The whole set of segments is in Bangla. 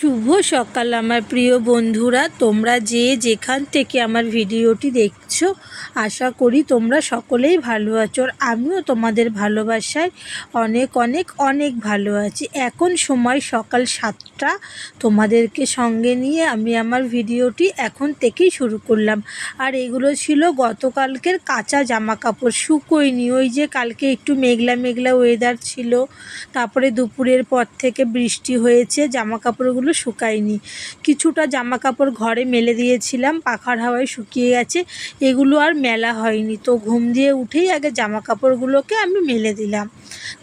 শুভ সকাল, আমার প্রিয় বন্ধুরা। তোমরা যে যেখান থেকে আমার ভিডিওটি দেখছ, আশা করি তোমরা সকলেই ভালো আছো। আর আমিও তোমাদের ভালোবাসায় অনেক অনেক অনেক ভালো আছি। এখন সময় সকাল সাতটা। তোমাদেরকে সঙ্গে নিয়ে আমি আমার ভিডিওটি এখন থেকেই শুরু করলাম। আর এগুলো ছিল গতকালকের কাঁচা জামা কাপড় শুকোয়নি। ওই যে কালকে একটু মেঘলা মেঘলা ওয়েদার ছিল। তারপরে দুপুরের পর থেকে বৃষ্টি হয়েছে। জামা কাপড়গুলো শুকায়নি। কিছুটা জামা কাপড় ঘরে মেলে দিয়েছিলাম, পাখার হাওয়ায় শুকিয়ে গেছে, এগুলো আর মেলা হয়নি। তো ঘুম দিয়ে উঠেই আগে জামা কাপড়গুলোকে আমি মেলে দিলাম।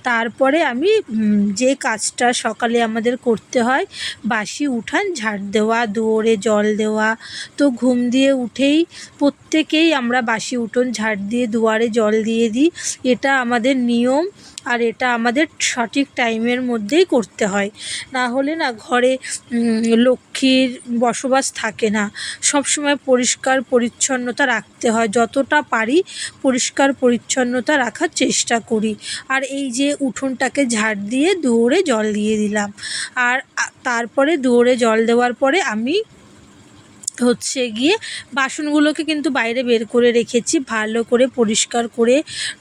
তারপরে আমি যে কাজটা সকালে আমাদের করতে হয়, বাসি উঠান ঝাড় দেওয়া, দুয়ারে জল দেওয়া। তো ঘুম দিয়ে উঠেই প্রত্যেকেই আমরা বাসি উঠোন ঝাড় দিয়ে দুয়ারে জল দিয়ে দিই। এটা আমাদের নিয়ম। আর এটা আমাদের সঠিক টাইমের মধ্যেই করতে হয়। না হলে না ঘরে লক্ষ্মীর বসবাস থাকে না। সব সময় পরিষ্কার পরিচ্ছন্নতা রাখতে হয়। যতটা পারি পরিষ্কার পরিচ্ছন্নতা রাখার চেষ্টা করি। আর এই যে উঠোনটাকে ঝাড় দিয়ে দুয়ারে জল দিয়ে দিলাম। আর তারপরে দুয়ারে জল দেওয়ার পরে আমি হচ্ছে গিয়ে বাসনগুলোকে কিন্তু বাইরে বের করে রেখেছি, ভালো করে পরিষ্কার করে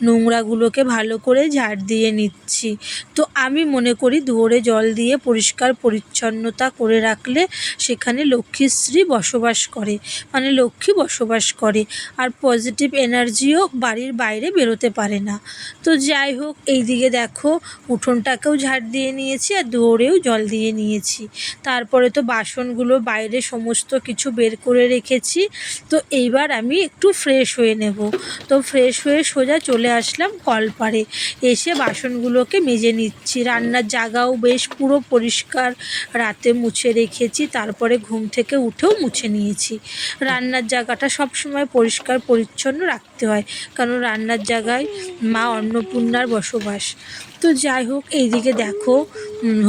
নোংরাগুলোকে ভালো করে ঝাড় দিয়ে নিচ্ছি। তো আমি মনে করি দুয়ারে জল দিয়ে পরিষ্কার পরিচ্ছন্নতা করে রাখলে সেখানে লক্ষ্মীশ্রী বসবাস করে মানে লক্ষ্মী বসবাস করে। আর পজিটিভ এনার্জিও বাড়ির বাইরে বেরোতে পারে না। তো যাই হোক এই দিকে দেখো উঠোনটাকেও ঝাড় দিয়ে নিয়েছি আর দুয়ারেও জল দিয়ে নিয়েছি। তারপরে তো বাসনগুলো বাইরে সমস্ত কিছু বের করে রেখেছি। তো এইবার আমি একটু ফ্রেশ হয়ে নেব। তো ফ্রেশ হয়ে সোজা চলে আসলাম কলপাড়ে। এসে বাসনগুলোকে মেজে নিচ্ছি। রান্নার জায়গাও বেশ পুরো পরিষ্কার। রাতে মুছে রেখেছি, তারপরে ঘুম থেকে উঠেও মুছে নিয়েছি। রান্নার জায়গাটা সব সময় পরিষ্কার, পরিচ্ছন্ন রাখতে হয়। কারণ রান্নার জায়গায় মা অন্নপূর্ণার বসবাস। তো যাই হোক, এইদিকে দেখো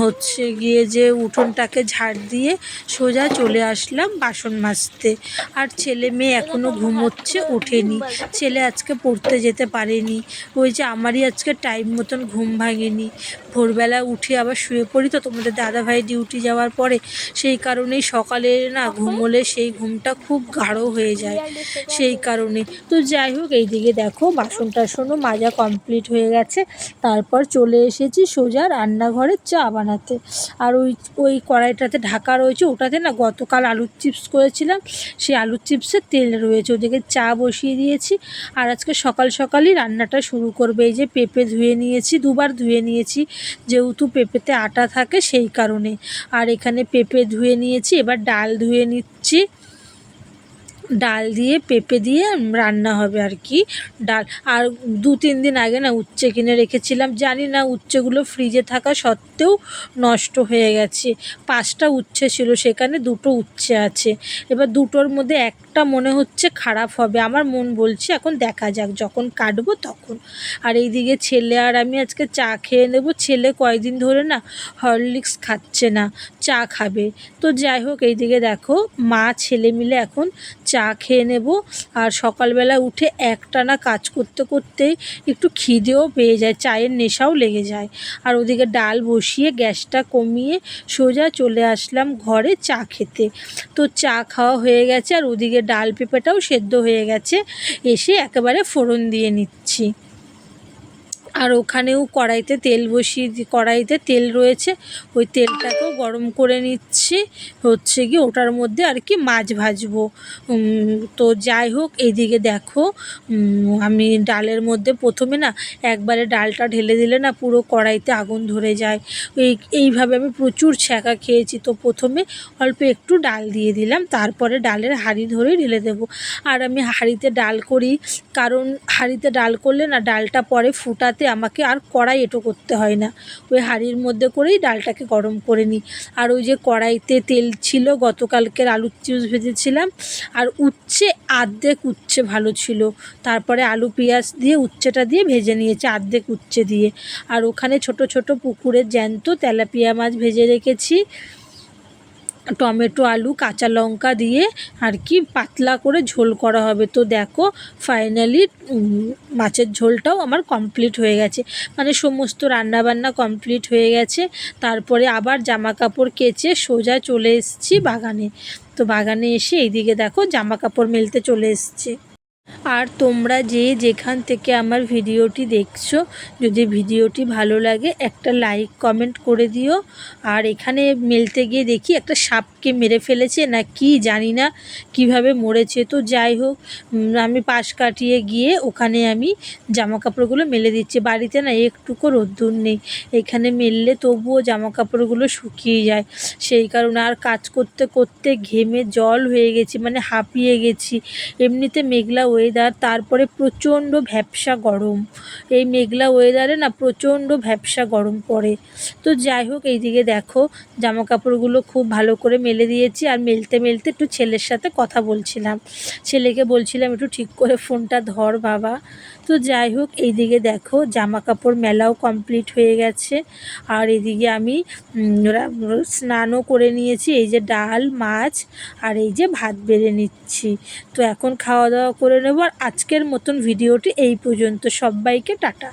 হচ্ছে গিয়ে যে উঠোনটাকে ঝাড় দিয়ে সোজা চলে আসলাম বাসন মাজতে। আর ছেলে মেয়ে এখনও ঘুমোচ্ছে ওঠেনি। ছেলে আজকে পড়তে যেতে পারেনি। ওই যে আমারই আজকে টাইম মতন ঘুম ভাঙেনি। ভোরবেলা উঠে আবার শুয়ে পড়ি তো তোমাদের দাদাভাই ডিউটি যাওয়ার পরে। সেই কারণেই সকালে না ঘুমোলে সেই ঘুমটা খুব গাঢ় হয়ে যায়। সেই কারণে। তো যাই হোক, এইদিকে দেখো বাসন টাসনও মাজা কমপ্লিট হয়ে গেছে। তারপর চলে এসেছি সোজা রান্নাঘরে চা বানাতে। আর ওই ওই কড়াইটাতে ঢাকা রয়েছে, ওটাতে না গতকাল আলুর চিপস করেছিলাম, সেই আলুর চিপসের তেল রয়েছে, ওদিকে চা বসিয়ে দিয়েছি। আর আজকে সকাল সকালই রান্নাটা শুরু করবে, এই যে পেঁপে ধুয়ে নিয়েছি, দুবার ধুয়ে নিয়েছি, যেহেতু পেঁপেতে আটা থাকে সেই কারণে। আর এখানে পেঁপে ধুয়ে নিয়েছি, এবার ডাল ধুয়ে নিচ্ছি। ডাল দিয়ে, পেঁপে দিয়ে রান্না হবে আর কি, ডাল। আর দু তিন দিন আগে না উচ্ছে কিনে রেখেছিলাম। জানি না উচ্ছেগুলো ফ্রিজে থাকা সত্ত্বেও নষ্ট হয়ে গেছে। পাঁচটা উচ্ছে ছিল সেখানে, দুটো উচ্ছে আছে। এবার দুটোর মধ্যে একটা মনে হচ্ছে খারাপ হবে। আমার মন বলছে, এখন দেখা যাক, যখন কাটবো তখন। আর এইদিকে ছেলে আর আমি আজকে চা খেয়ে নেব। ছেলে কয়েকদিন ধরে না হরলিক্স খাচ্ছে না, চা খাবে। তো যাই হোক, এইদিকে দেখো, মা ছেলে মিলে এখন চা খেয়ে নেব। আর সকালবেলা উঠে একটানা কাজ করতে করতেই একটু খিদেও পেয়ে যায়, চায়ের নেশাও লেগে যায়। আর ওদিকে ডাল বসিয়ে গ্যাসটা কমিয়ে সোজা চলে আসলাম ঘরে চা খেতে। তো চা খাওয়া হয়ে গেছে আর ওদিকে ডাল পেঁপেটাও সেদ্ধ হয়ে গেছে। এসে একেবারে ফোড়ন দিয়ে নিচ্ছি। আর ওখানেও কড়াইতে তেল বসিয়ে কড়াইতে তেল রয়েছে। ওই তেলটাকেও গরম করে নিচ্ছি। হচ্ছে গিয়ে ওটার মধ্যে আর কি মাছ ভাজবো। তো যাই হোক, এইদিকে দেখো আমি ডালের মধ্যে প্রথমে না একবারে ডালটা ঢেলে দিলে না পুরো কড়াইতে আগুন ধরে যায়। এই, এইভাবে আমি প্রচুর ছ্যাঁকা খেয়েছি, তো প্রথমে অল্প একটু ডাল দিয়ে দিলাম, তারপরে ডালের হাঁড়ি ধরে ঢেলে দেবো। আর আমি হাঁড়িতে ডাল করি, কারণ হাঁড়িতে ডাল করলে না ডালটা পরে ফুটাতে আমাকে আর কড়াই এটো করতে হয় না। ওই হাঁড়ির মধ্যে করেই ডালটাকে গরম করে নিই। আর ওই যে কড়াইতে তেল ছিল, গতকালকের আলুর চিপস ভেজেছিলাম, আর উচ্ছে আর্ধেক উচ্ছে ভালো ছিল। তারপরে আলু পেঁয়াজ দিয়ে উচ্ছেটা দিয়ে ভেজে নিয়েছে, আর্ধেক উচ্ছে দিয়ে। আর ওখানে ছোট ছোট পুকুরের জ্যান্ত তেলাপিয়া মাছ ভেজে রেখেছি। টমেটো, আলু, কাঁচা লঙ্কা দিয়ে আর কি পাতলা করে ঝোল করা হবে। তো দেখো ফাইনালি মাছের ঝোলটাও আমার কমপ্লিট হয়ে গেছে। মানে সমস্ত রান্নাবান্না কমপ্লিট হয়ে গেছে। তারপরে আবার জামা কাপড় কেচে সোজা চলে এসেছি বাগানে। তো বাগানে এসে এইদিকে দেখো জামা কাপড় মেলতে চলে এসছে। আর তোমরা যে যেখান থেকে আমার ভিডিওটি দেখছ, যদি ভিডিওটি ভালো লাগে একটা লাইক, কমেন্ট করে দিও। আর এখানে মেলতে গিয়ে দেখি একটা সাপকে মেরে ফেলেছে না কি জানি না কীভাবে মরেছে। তো যাই হোক আমি পাশ কাটিয়ে গিয়ে ওখানে আমি জামা কাপড়গুলো মেলে দিচ্ছি। বাড়িতে না একটুকু রোদ্দুর নেই। এখানে মেললে তবুও জামা কাপড়গুলো শুকিয়ে যায়। সেই কারণে আর কাজ করতে করতে ঘেমে জল হয়ে গেছি মানে হাঁপিয়ে গেছি। এমনিতে মেঘলা ওয়েদার তারপরে প্রচণ্ড ভ্যাপসা গরম। এই মেঘলা ওয়েদারে না প্রচণ্ড ভ্যাপসা গরম পড়ে। তো যাই হোক, এইদিকে দেখো জামা কাপড়গুলো খুব ভালো করে মেলে দিয়েছি আর মেলতে মেলতে একটু ছেলের সাথে কথা বলছিলাম। ছেলেকে বলছিলাম, একটু ঠিক করে ফোনটা ধর বাবা। তো যাই হোক, এইদিকে দেখো জামা কাপড় মেলাও কমপ্লিট হয়ে গেছে। আর এদিকে আমি স্নানও করে নিয়েছি। এই যে ডাল, মাছ আর এই যে ভাত বেড়ে নিচ্ছি। তো এখন খাওয়া দাওয়া করে নেব। আর আজকের মতন ভিডিওটি এই পর্যন্ত। সবাইকে টাটা।